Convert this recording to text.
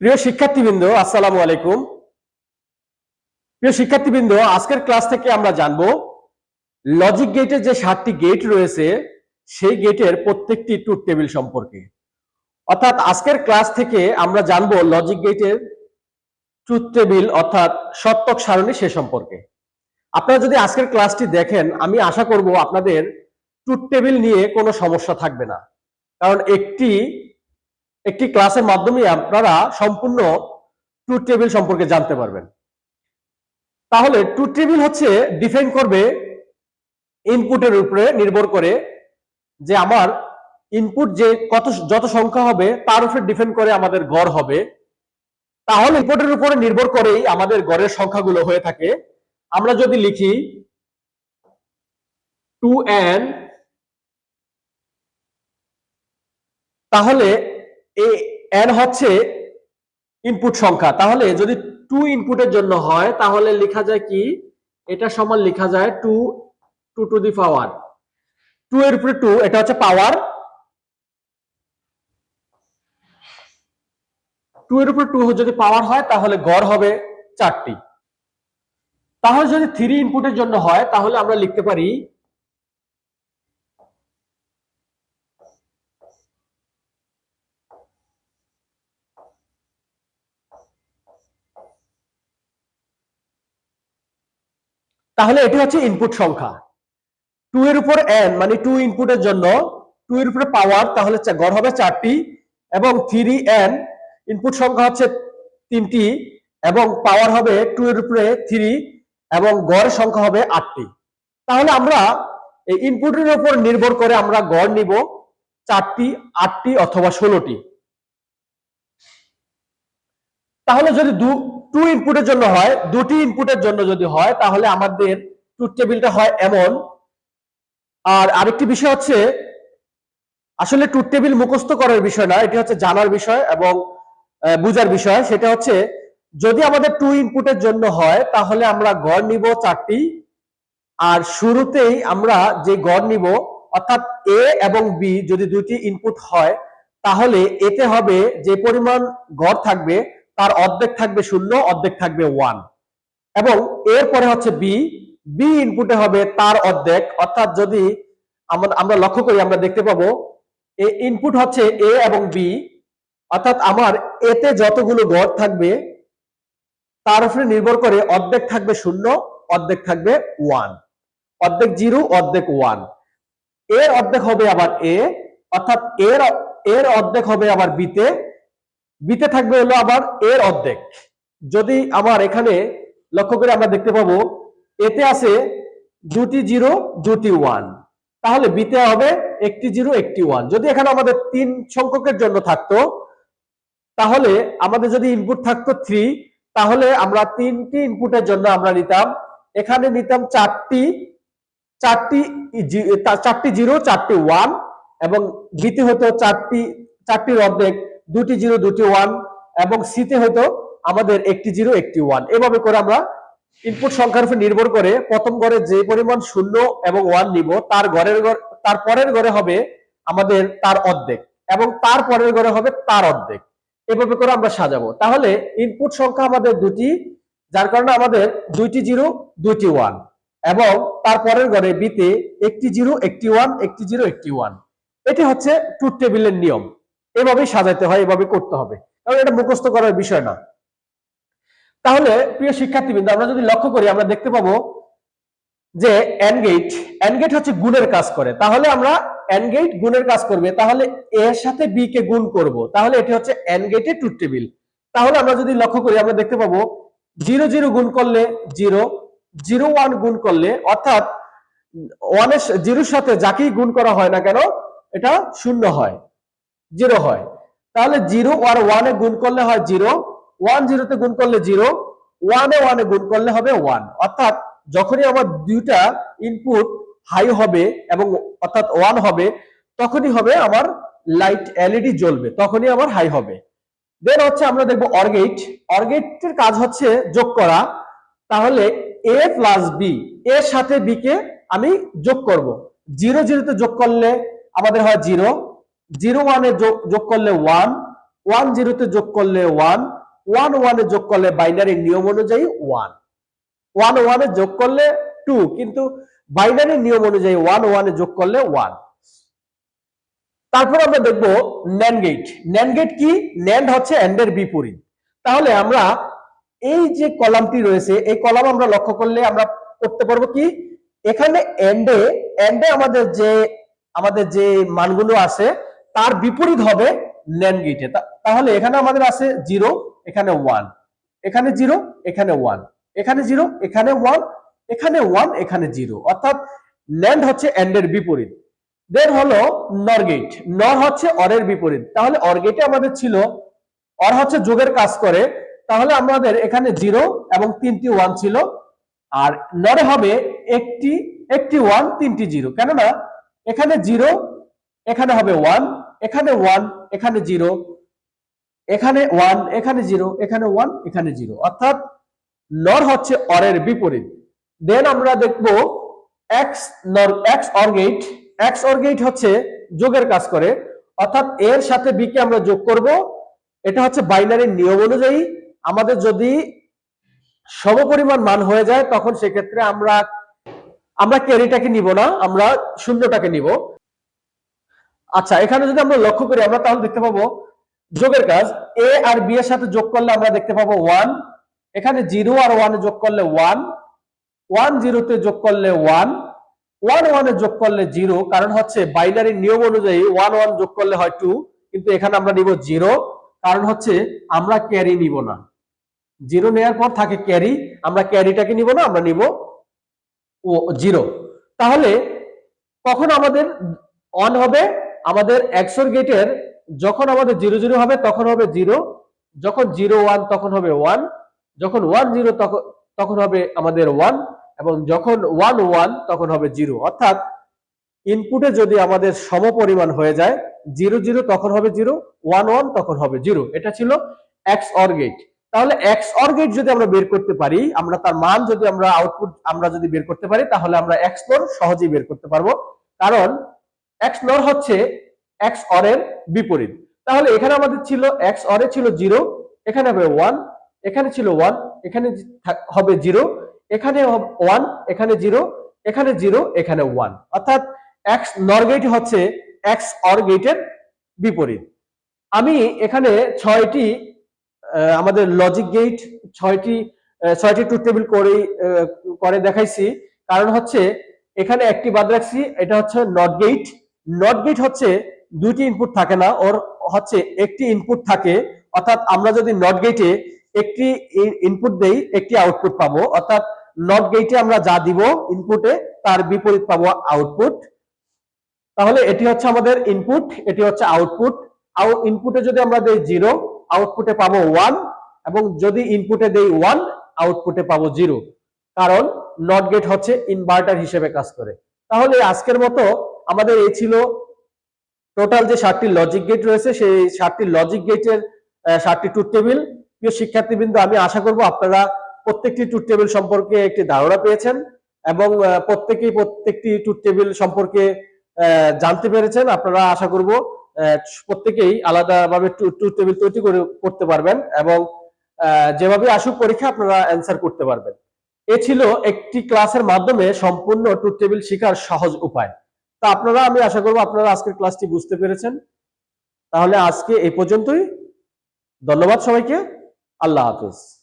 প্রিয় শিক্ষার্থীবৃন্দ, আসসালামু আলাইকুম। প্রিয় শিক্ষার্থীবৃন্দ, আজকের ক্লাস থেকে আমরা জানব লজিক গেটের যে সাতটি গেট রয়েছে, সেই গেটের প্রত্যেকটি ট্রুথ টেবিল সম্পর্কে। অর্থাৎ আজকের ক্লাস থেকে আমরা জানব লজিক গেটের ট্রুথ টেবিল অর্থাৎ সত্যক সারণী সে সম্পর্কে। আপনারা যদি আজকের ক্লাসটি দেখেন, আমি আশা করব আপনাদের ট্রুথ টেবিল নিয়ে কোনো সমস্যা থাকবে না। কারণ একটি একটি ক্লাসের মাধ্যমে আপনারা সম্পূর্ণ ট্রুথ টেবিল সম্পর্কে জানতে পারবেন। তাহলে ট্রুথ টেবিল হচ্ছে ডিফেন্ড করবে ইনপুটের উপরে নির্ভর করে যে আমার ইনপুট যে কত, যত সংখ্যা হবে তার উপরে ডিপেন্ড করে আমাদের গড় হবে। তাহলে ইনপুটের উপরে নির্ভর করেই আমাদের গড়ের সংখ্যাগুলো হয়ে থাকে। আমরা যদি লিখি টু এন তাহলে এই এন হচ্ছে ইনপুট সংখ্যা। তাহলে যদি টু ইনপুটের জন্য হয়, তাহলে লেখা যায় কি? এটা সমান লেখা যায় two two two the power two এর উপরে টু এটা হচ্ছে পাওয়ার টু এর উপরে টু যদি পাওয়ার হয়, তাহলে গড় হবে চারটি। তাহলে যদি থ্রি ইনপুটের জন্য হয়, তাহলে আমরা লিখতে পারি তাহলে এটি হচ্ছে ইনপুট সংখ্যা। টু এর উপর এন মানে টু ইনপুটের জন্য টু এর উপরে পাওয়ার তাহলে গড় হবে চারটি, এবং থ্রি এন ইনপুট সংখ্যা হচ্ছে তিনটি, এবং পাওয়ার হবে টু এর উপরে থ্রি এবং গড় সংখ্যা হবে আটটি। তাহলে আমরা এই ইনপুটের উপর নির্ভর করে আমরা গড় নিব চারটি, আটটি অথবা ষোলোটি। তাহলে যদি টু ইনপুটের জন্য হয়, দুটি ইনপুটের জন্য যদি হয়, তাহলে আমাদের ট্রুথ টেবিলটা হয় এমন। আর আরেকটি বিষয় হচ্ছে, আসলে ট্রুথ টেবিল মুখস্থ করার বিষয় না, এটি হচ্ছে জানার বিষয় এবং বুঝার বিষয়। সেটা হচ্ছে, যদি আমাদের টু ইনপুটের জন্য হয়, তাহলে আমরা গড় নিব চারটি। আর শুরুতেই আমরা যে গড় নিব, অর্থাৎ এ এবং বি যদি দুটি ইনপুট হয়, তাহলে এতে হবে যে পরিমাণ গড় থাকবে অর্ধেক থাকবে শূন্য, অর্ধেক থাকবে ওয়ান এবং এরপরে হচ্ছে বি বি ইনপুটে হবে তার অর্ধেক, অর্থাৎ যদি আমরা লক্ষ্য করি, আমরা দেখতে পাবো এ ইনপুট হচ্ছে এ এবং বি অর্থাৎ আমার এতে যতগুলো গড় থাকবে, তার উপরে নির্ভর করে অর্ধেক থাকবে শূন্য, অর্ধেক থাকবে ওয়ান অর্ধেক জিরো অর্ধেক ওয়ানের অর্ধেক হবে আবার এ অর্থাৎ এর এর অর্ধেক হবে আবার বিতে বিতে থাকবে হলো আবার এর অর্ধেক। যদি আমার এখানে লক্ষ্য করে আমরা দেখতে পাবো, এতে আছে দুটি জিরো, দুটি ওয়ান। তাহলে বিতে হবে একটি জিরো, একটি ওয়ান। যদি এখানে আমাদের তিন সংখ্যকের জন্য থাকতো, তাহলে আমাদের যদি ইনপুট থাকতো থ্রি তাহলে আমরা তিনটি ইনপুটের জন্য আমরা নিতাম, এখানে নিতাম চারটি চারটি চারটি জিরো, চারটি ওয়ান, এবং বিতে হতো চারটি, চারটির অর্ধেক। দুটি জিরো দুটি ওয়ান এবং সিতে হয়তো আমাদের একটি জিরো, একটি ওয়ান। এভাবে করে আমরা ইনপুট সংখ্যার উপর নির্ভর করে প্রথম ঘরে যে পরিমাণ শূন্য এবং ওয়ান নিব, তার ঘরের ঘর, তার পরের ঘরে হবে আমাদের তার অর্ধেক এবং তার পরের ঘরে হবে তার অর্ধেক। এভাবে করে আমরা সাজাবো। তাহলে ইনপুট সংখ্যা আমাদের দুটি, যার কারণে আমাদের দুইটি জিরো, দুইটি ওয়ান এবং তার পরের ঘরে বিতে একটি জিরো, একটি ওয়ান, একটি জিরো, একটি ওয়ান। এটি হচ্ছে ট্রুথ টেবিলের নিয়ম। এভাবেই সাজাতে হয় এভাবে করতে হবে। কারণ এটা মুখস্থ করার বিষয় না। তাহলে, প্রিয় শিক্ষার্থীবৃন্দ, আমরা যদি লক্ষ্য করি, আমরা দেখতে পাবো যে এন গেট এন গেট হচ্ছে গুণের কাজ করে। তাহলে আমরা এন গেট গুণের কাজ করবে, তাহলে এর সাথে বি কে গুণ করব। তাহলে এটি হচ্ছে গেটের ট্রুথ টেবিল তাহলে আমরা যদি লক্ষ্য করি, আমরা দেখতে পাবো জিরো জিরো গুণ করলে জিরো জিরো ওয়ান গুণ করলে, অর্থাৎ ওয়ানের জিরোর সাথে যাকেই গুণ করা হয় না কেন, এটা শূন্য হয়। জিরো হয়। তাহলে জিরো আর ওয়ানে গুণ করলে হয় জিরো। ওয়ান জিরোতে গুণ করলে জিরো। ওয়ানে ওয়ানে গুণ করলে হবে ওয়ান অর্থাৎ যখনই আমার দুইটা ইনপুট হাই হবে এবং অর্থাৎ ওয়ান হবে, তখনই হবে আমার লাইট এলইডি জ্বলবে, তখনই আমার হাই হবে। দেন হচ্ছে আমরা দেখব অর্গেট অর্গেটের কাজ হচ্ছে যোগ করা। তাহলে এ প্লাস বি এর সাথে বি কে আমি যোগ করব। জিরো জিরোতে যোগ করলে আমাদের হয় জিরো। জিরো ওয়ানে যোগ করলে ওয়ান ওয়ান জিরোতে যোগ করলে ওয়ান ওয়ান ওয়ানে যোগ করলে বাইনারি নিয়ম অনুযায়ী ওয়ান। ওয়ান ওয়ানে যোগ করলে টু, কিন্তু বাইনারি নিয়ম অনুযায়ী ওয়ান ওয়ানে যোগ করলে ওয়ান। তারপর আমরা দেখব ন্যান্ড গেট ন্যান গেট কি? ন্যান্ড হচ্ছে এন্ডের বিপরীত। তাহলে আমরা এই যে কলামটি রয়েছে, এই কলাম আমরা লক্ষ্য করলে আমরা করতে পারব কি? এখানে এন্ডে এন্ডে আমাদের যে আমাদের যে মানগুলো আছে তার বিপরীত হবে ন্যান্ড গেটে তাহলে এখানে আমাদের আছে জিরো, এখানে ওয়ান। এখানে জিরো, এখানে ওয়ান। এখানে জিরো, এখানে ওয়ান। এখানে ওয়ান, এখানে জিরো। অর্থাৎ ন্যান্ড হচ্ছে এন্ডের বিপরীত। দেন হলো নর গেট নর হচ্ছে অরের বিপরীত। তাহলে অর গেটে আমাদের ছিল, অর হচ্ছে যোগের কাজ করে। তাহলে আমাদের এখানে জিরো এবং তিনটি ওয়ান ছিল। আর নরে হবে একটি একটি ওয়ান, তিনটি জিরো। কেননা এখানে জিরো, এখানে হবে ওয়ান এখানে ওয়ান এখানে জিরো এখানে ওয়ান এখানে জিরো এখানে ওয়ান এখানে জিরো অর্থাৎ নর হচ্ছে অরের বিপরীত। দেন আমরা দেখব এক্স নর এক্স অর্গেট এক্স অর্গেট হচ্ছে যোগের কাজ করে। অর্থাৎ এর সাথে বি কে আমরা যোগ করব। এটা হচ্ছে বাইনারির নিয়ম অনুযায়ী। আমাদের যদি সমপরিমাণ মান হয়ে যায়, তখন সেক্ষেত্রে আমরা আমরা ক্যারিটাকে নিব না, আমরা শূন্যটাকে নিব। আচ্ছা এখানে যদি আমরা লক্ষ্য করি, আমরা তাহলে দেখতে পাবো যোগের কাজ এ আর বি এর সাথে যোগ করলে আমরা দেখতে পাবো ওয়ান এখানে জিরো আর ওয়ানে যোগ করলে ওয়ান ওয়ান জিরোতে যোগ করলে ওয়ান ওয়ান ওয়ানে যোগ করলে জিরো কারণ হচ্ছে বাইনারি নিয়ম অনুযায়ী ওয়ান ওয়ান যোগ করলে হয় টু কিন্তু এখানে আমরা নিব জিরো কারণ হচ্ছে আমরা ক্যারি নিব না। জিরো নেওয়ার পর থাকে ক্যারি আমরা ক্যারিটাকে নিব না, আমরা নিব জিরো তাহলে কখন আমাদের অন হবে? আমাদের এক্সর গেটের যখন আমাদের জিরো জিরো হবে, তখন হবে জিরো। যখন জিরো ওয়ান, তখন হবে ওয়ান। যখন ওয়ান জিরো তখন হবে আমাদের ওয়ান। এবং যখন ওয়ান ওয়ান, তখন হবে জিরো। অর্থাৎ ইনপুটে যদি আমাদের সমপরিমাণ হয়ে যায়, জিরো জিরো, তখন হবে জিরো। ওয়ান ওয়ান, তখন হবে জিরো। এটা ছিল এক্স অর গেট। তাহলে এক্স অর গেট যদি আমরা বের করতে পারি, আমরা তার মান যদি আমরা আউটপুট আমরা যদি বের করতে পারি, তাহলে আমরা এক্স নর সহজেই বের করতে পারব। কারণ এক্স নর হচ্ছে এক্স অর এর বিপরীত। তাহলে এখানে আমাদের ছিল এক্স অর এ ছিল জিরো এখানে হবে ওয়ান এখানে ছিল ওয়ান এখানে হবে জিরো এখানে ওয়ান এখানে জিরো এখানে জিরো এখানে ওয়ান অর্থাৎ এক্স নর গেট হচ্ছে এক্স অর গেটের বিপরীত। আমি এখানে ছয়টি আমাদের লজিক গেট ছয়টি ছয়টি ট্রুথ টেবিল করে করে দেখাইছি। কারণ হচ্ছে এখানে একটি বাদ রাখছি, এটা হচ্ছে নট গেট নট গেট হচ্ছে দুইটি ইনপুট থাকে না, ওর হচ্ছে একটি ইনপুট থাকে। অর্থাৎ আমরা যদি নট গেটে একটি ইনপুট দেই, একটি আউটপুট পাবো। অর্থাৎ নট গেটে আমরা যা দিব ইনপুটে তার বিপরীত পাবো আউটপুট তাহলে এটি হচ্ছে আমাদের ইনপুট এটি হচ্ছে আউটপুট আউট ইনপুটে যদি আমরা দেই জিরো আউটপুটে পাবো ওয়ান এবং যদি ইনপুটে দেই ওয়ান আউটপুটে পাবো জিরো কারণ নট গেট হচ্ছে ইনভার্টার হিসেবে কাজ করে। তাহলে আজকের মতো আমাদের এই ছিল টোটাল যে সাতটি লজিক গেট রয়েছে, সেই সাতটি লজিক গেটের সাতটি টুথ টেবিল প্রিয় শিক্ষার্থীবৃন্দ, আমি আশা করব আপনারা প্রত্যেকটি টুথ টেবিল সম্পর্কে একটি ধারণা পেয়েছেন এবং প্রত্যেকেই প্রত্যেকটি টুথ টেবিল সম্পর্কে জানতে পেরেছেন। আপনারা আশা করব প্রত্যেকেই আলাদাভাবে টুথ টেবিল তৈরি করে করতে পারবেন এবং যেভাবে আসুক পরীক্ষা আপনারা অ্যান্সার করতে পারবেন। এ ছিল একটি ক্লাসের মাধ্যমে সম্পূর্ণ টুথ টেবিল শেখার সহজ উপায়। তা আপনারা, আমি আশা করব আপনারা আজকের ক্লাসটি বুঝতে পেরেছেন। তাহলে আজকে এই পর্যন্তই। ধন্যবাদ সবাইকে। আল্লাহ হাফিজ।